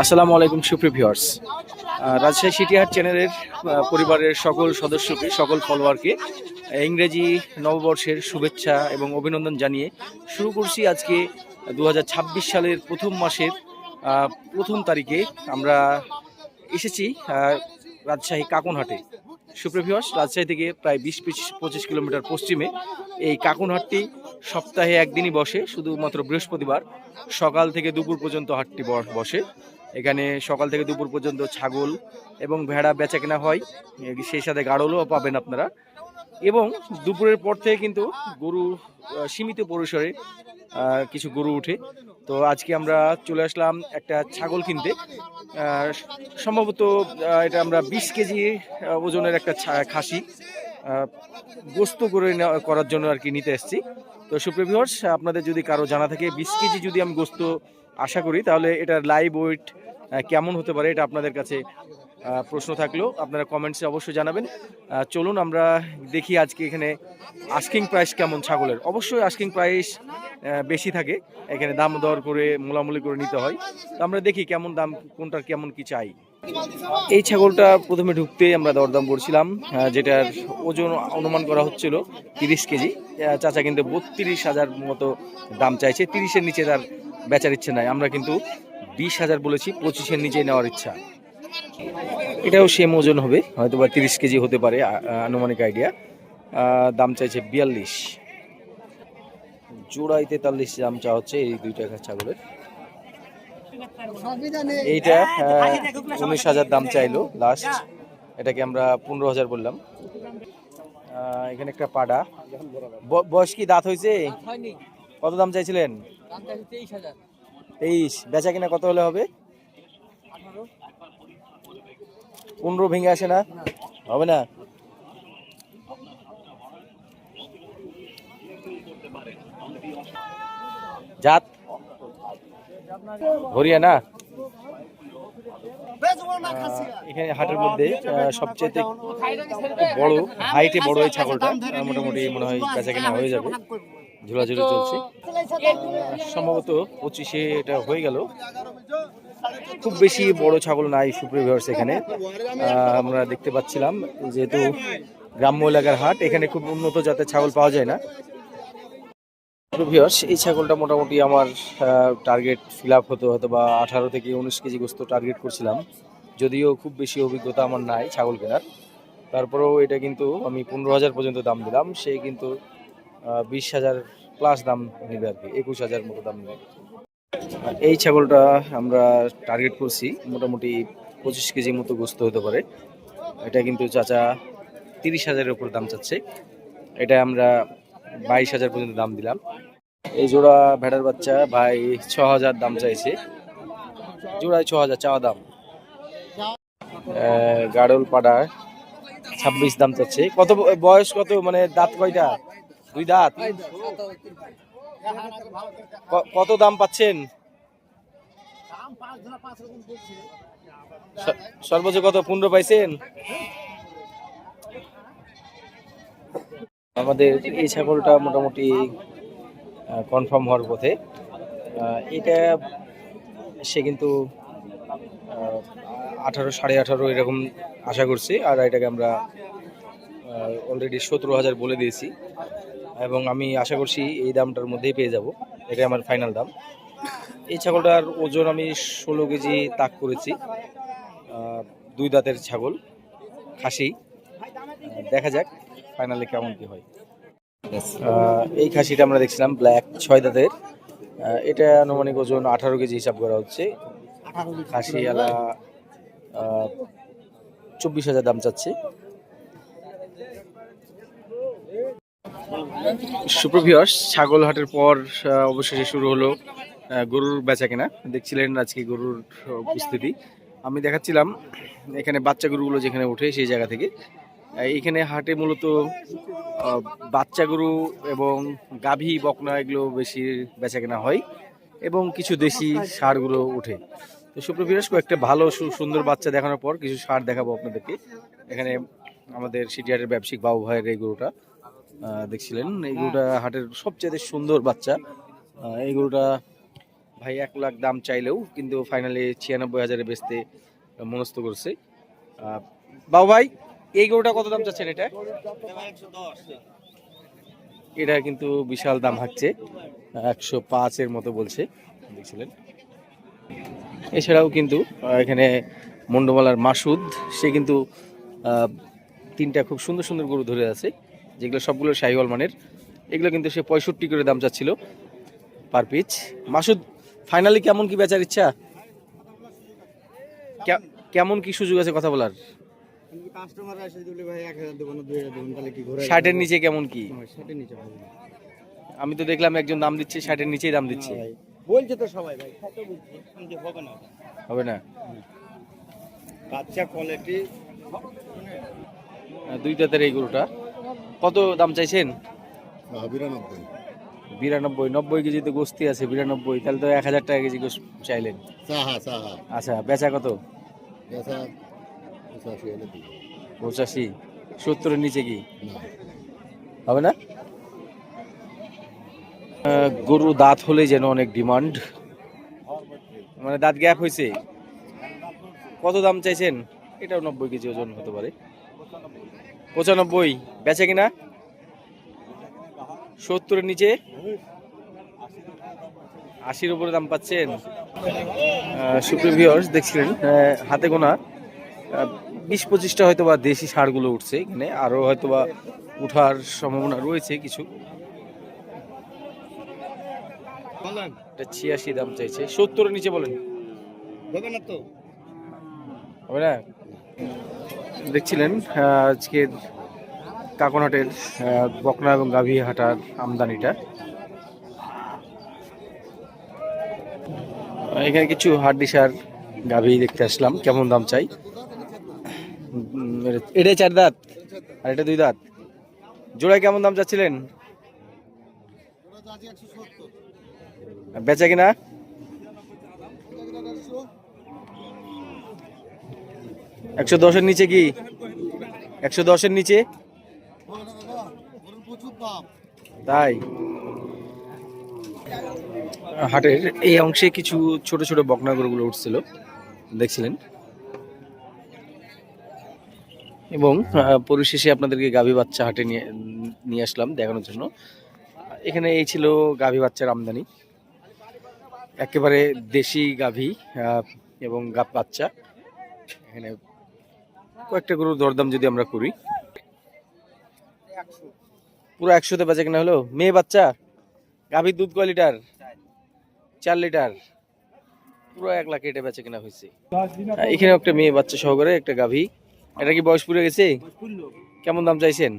আসসালামু আলাইকুম, সুপ্রিয় ভিউয়ার্স। রাজশাহী সিটিহাট চ্যানেলের পরিবারের সকল সদস্যকে, সকল ফলোয়ারকে ইংরেজি নববর্ষের শুভেচ্ছা এবং অভিনন্দন জানিয়ে শুরু করছি আজকে দু হাজার ছাব্বিশ সালের প্রথম মাসের প্রথম তারিখে আমরা এসেছি রাজশাহী কাকনহাটে। সুপ্রিয় ভিউয়ার্স, রাজশাহী থেকে প্রায় বিশ পঁচিশ কিলোমিটার পশ্চিমে এই কাকনহাটটি সপ্তাহে একদিনই বসে, শুধুমাত্র বৃহস্পতিবার। সকাল থেকে দুপুর পর্যন্ত হাটটি বসে। এখানে সকাল থেকে দুপুর পর্যন্ত ছাগল এবং ভেড়া বেচা কেনা হয় সেই সাথে গাড়লও পাবেন আপনারা। এবং দুপুরের পর থেকে কিন্তু গরু সীমিত পরিসরে কিছু গরু উঠে তো আজকে আমরা চলে আসলাম একটা ছাগল কিনতে। সম্ভবত এটা আমরা বিশ কেজি ওজনের একটা খাসি গোস্ত করে করার জন্য আর কি নিতে এসেছি। তো সুপ্রিয় ভিউয়ার্স আপনাদের যদি কারও জানা থাকে, বিশ কেজি যদি আমি গোস্ত আশা করি, তাহলে এটার লাইভ ওয়েট কেমন হতে পারে এটা আপনাদের কাছে প্রশ্ন থাকলেও আপনারা কমেন্টসে অবশ্যই জানাবেন। চলুন আমরা দেখি আজকে এখানে আস্কিং প্রাইস কেমন ছাগলের। অবশ্যই আস্কিং প্রাইস বেশি থাকে। এখানে দাম দর করে, মোলামুলি করে নিতে হয়। তো আমরা দেখি কেমন দাম, কোনটার কেমন কি চাই। এই ছাগলটা প্রথমে ঢুকতে আমরা দরদাম করছিলাম যেটার ওজন অনুমান করা হচ্ছিল তিরিশ কেজি। চাচা কিন্তু বত্রিশ হাজার মতো দাম চাইছে, তিরিশের নিচে তার বেচার ইচ্ছে নাই। আমরা কিন্তু বিশ হাজার বলেছি, পঁচিশের নিচে নেওয়ার ইচ্ছা। এটাও সেম ওজন হবে হয়তো বা তিরিশ কেজি হতে পারে আনুমানিক আইডিয়া। দাম চাইছে বিয়াল্লিশ। জোড়াই তেতাল্লিশ দাম চা হচ্ছে এই দুইটা ছাগলের। এইটা উনিশ হাজার দাম চাইলো লাস্ট এটাকে আমরা পনেরো হাজার বললাম। আহ, এখানে একটা পাডা। বয়স কি দাঁত হয়েছে? কত দাম চাইছিলেন? তেইশ বেচা কিনা কত হলে হবে? পনেরো ভেঙে আসে না। হবে না? জাত হরিয়ানা এখানে হাটের মধ্যে সবচেয়ে বড় হাইটে বড় এই ছাগলটা মোটামুটি মনে হয় বেচা কেনা হয়ে যাবে। ঝোলাঝুলি চলছে। সম্ভবত পঁচিশে এটা হয়ে গেল। খুব বেশি বড় ছাগল নাই সুপ্রিয় ভিউয়ার্স এখানে। আহ, আমরা দেখতে পাচ্ছিলাম যেহেতু গ্রাম্য এলাকার হাট এখানে খুব উন্নত জাতের ছাগল পাওয়া যায় না। ভিউয়ার্স এই ছাগলটা মোটামুটি আমার টার্গেট ফিল আপ হতো, হয়তো বা আঠারো থেকে উনিশ কেজি গোস্ত টার্গেট করছিলাম। যদিও খুব বেশি অভিজ্ঞতা আমার নাই ছাগল কেনার। তারপরেও এটা কিন্তু আমি পনেরো হাজার পর্যন্ত দাম দিলাম, সে কিন্তু বিশ হাজার প্লাস দাম নেবে আর কি, একুশ হাজার মতো দাম নেবে। এই ছাগলটা আমরা টার্গেট করছি, মোটামুটি পঁচিশ কেজি মতো গোস্ত হতে পারে। এটা কিন্তু চাচা তিরিশ হাজারের উপর দাম চাচ্ছে। এটা আমরা বাইশ হাজার পর্যন্ত দাম দিলাম। এই জোড়া ভেড়ার বাচ্চা ভাই ছ হাজার দাম চাইছে। জোড়ায় ছ হাজার চাওয়া দাম। গাড়ল পাড়া, ছাব্বিশ দাম চাচ্ছে। কত বয়স কত? মানে দাঁত কয়টা? দুই দাঁত? কত দাম পাচ্ছেন? সর্বোচ্চ কত? পনেরো পাইছেন? আমাদের এই ছাগলটা মোটামুটি কনফার্ম হওয়ার পথে। এটা সে কিন্তু আঠারো, সাড়ে আঠারো এরকম আশা করছি, আর এটাকে আমরা অলরেডি সতেরো হাজার বলে দিয়েছি। এবং আমি আশা করছি এই দামটার মধ্যেই পেয়ে যাব। এটাই আমার ফাইনাল দাম। এই ছাগলটার ওজন আমি ষোলো কেজি তাক করেছি। দুই দাঁতের ছাগল, খাসি। দেখা যাক ফাইনালি কেমন কি হয়। এই খাসিটা আমরা দেখছিলাম ব্ল্যাক ছয় দাঁতের। এটা আনুমানিক ওজন আঠারো কেজি হিসাব করা হচ্ছে। খাসি আলা চব্বিশ হাজার দাম চাচ্ছে। সুপ্রভিয়স ছাগল হাটের পর অবশেষে শুরু হলো গরুর বেচা কেনা। দেখছিলেন আজকে গরুর উপস্থিতি। আমি দেখাচ্ছিলাম এখানে বাচ্চা গরুগুলো যেখানে ওঠে সেই জায়গা থেকে। আহ, এইখানে হাটে মূলত বাচ্চা গরু এবং গাভী বকনা এগুলো বেশি বেচা কেনা হয় এবং কিছু দেশি সারগুলো ওঠে। তো সুপ্রভিরাস কয়েকটা ভালো সুন্দর বাচ্চা দেখানোর পর কিছু সার দেখাবো আপনাদেরকে। এখানে আমাদের সিটিহাটের ব্যবসায়িক বাবু ভাইয়ের এই গরুটা দেখছিলেন? এই গরুটা হাটের সবচেয়ে সুন্দর বাচ্চা। এই গরুটা ভাই এক লাখ দাম চাইলেও কিন্তু ফাইনালি ছিয়ানব্বই হাজারে বেচতে মনস্থ করছে। বাবু ভাই এই গরুটা কত দাম চাচ্ছেন এটা? এটা কিন্তু বিশাল দাম হাঁকছে একশো পাঁচের মতো বলছে, দেখছিলেন। এছাড়াও কিন্তু এখানে মন্ডমালার মাসুদ, সে কিন্তু তিনটা খুব সুন্দর সুন্দর গরু ধরে আছে, যেগুলো সবগুলো শাহিওয়াল মানের। এগুলো কিন্তু সে পঁয়ষট্টি করে দাম চাচ্ছিল পার পিচ মাসুদ ফাইনালি কেমন কি বেচার ইচ্ছা? কেমন কি সুযোগ আছে কথা বলার? কাস্টমার ভাই না তাহলে কি ঘোরা নিচে কেমন কি? ষাটের নিচে হবে আমি তো দেখলাম একজন দাম দিচ্ছে ষাটের নিচেই দাম দিচ্ছে। বলছে তো সবাই ভাই কত বলছে? কিন্তু হবে না। হবে না? বাচ্চা কোয়ালিটি দুই দাঁতের এই গরুটা। কত দাম চাইছেন? বিরানব্বই। বিরানব্বই নব্বই কেজিতে গোস্তি আছে বিরানব্বই। তাহলে তো এক হাজার টাকা কেজি চাইলেন। আচ্ছা বেচা কত? এসা পঁচাশি সত্তরের নিচে কি? হবে না? গরু দাঁত হলে যেন অনেক ডিমান্ড। মানে দাঁত গ্যাপ হয়েছে। কত দাম চাইছেন? এটাও নব্বই কেজি ওজন হতে পারে। পঁচানব্বই? বেচে কিনা? সত্তরের নিচে? আশির উপরে দাম পাচ্ছেন। সুপ্রিভিয়র্স দেখছিলেন হাতে গোনা। বিশ পঁচিশটা হয়তো বা দেশি সারগুলো উঠছে এখানে আরও হয়তো বা উঠার সম্ভাবনা রয়েছে কিছু। এটা ছিয়াশি দাম চাইছে। সত্তরের নিচে বলেন। হবে না তো। হবে না? দেখছিলেন আহ, আজকের কাকনহাটের বকনা এবং গাভী হাটার আমদানিটা। এখানে কিছু হাড্ডি সার গাভী দেখতে আসলাম কেমন দাম চাই? এটাই চার দাঁত আর এটা দুই দাঁত। জোড়ায় কেমন দাম চাচ্ছিলেন? বেচা কিনা? একশো দশের নিচে কি? একশো দশের নিচে? তাই? হাটের এই অংশে কিছু ছোট ছোট বকনা গরুগুলো উঠছিল। দেখছিলেন? এবং পরিশেষে আপনাদেরকে গাভী বাচ্চা হাটে নিয়ে নিয়ে আসলাম দেখানোর জন্য। এখানে এই ছিল গাভী বাচ্চার আমদানি। একেবারে দেশি গাভী এবং গাব বাচ্চা। এখানে কয়েকটা গরুর দরদাম যদি আমরা করি। পুরো একশোতে বেচা কেনা হলো? মেয়ে বাচ্চা, গাভীর দুধ কয় লিটার? চার লিটার। পুরো এক লাখ এটা বেচা কেনা হয়েছে। এখানে একটা মেয়ে বাচ্চা সহকারে একটা গাভী। এটা কি বয়স পুরে গেছে? কেমন দাম চাইছেন?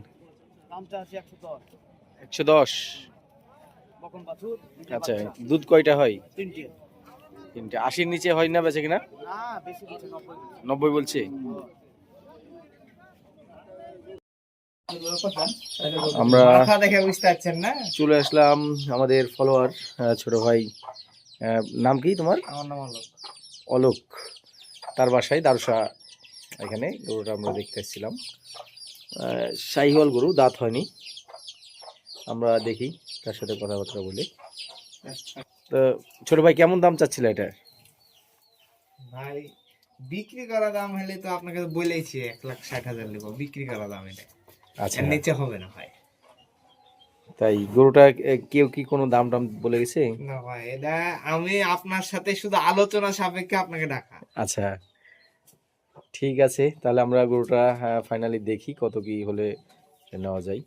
একশো দশ। আচ্ছা দুধ কয়টা হয়? তিনটে। আশির নিচে হয় না বেচা কিনা? না বেশি কিছু নব্বই বলছে। আমরা চলে আসলাম আমাদের ফলোয়ার ছোট ভাই। নাম কি তোমার? আমার নাম হলো অলোক। তার বাসায় দারুসা এখানে গরুটা আমরা দেখতে এসেছিলাম শাহিওয়াল গরু দাঁত হয়নি। আমরা দেখি তার সাথে কথাবার্তা বলি। তো ছোট ভাই কেমন দাম চাচ্ছিল ভাই বিক্রি করা দাম হলে তো আপনাকে তো বলেইছি এক লাখ ষাট হাজার নেব। বিক্রি করা দাম এটা। আচ্ছা। নিচে হবে না ভাই। তাই গরুটা কেউ কি কোনো দাম টাম বলে গেছে? না ভাই এটা আমি আপনার সাথে শুধু আলোচনা সাপেক্ষে আপনাকে ডাকা। আচ্ছা। ঠিক আছে তাহলে আমরা গরুটা ফাইনালি দেখি কত কি হলে নেওয়া যায়।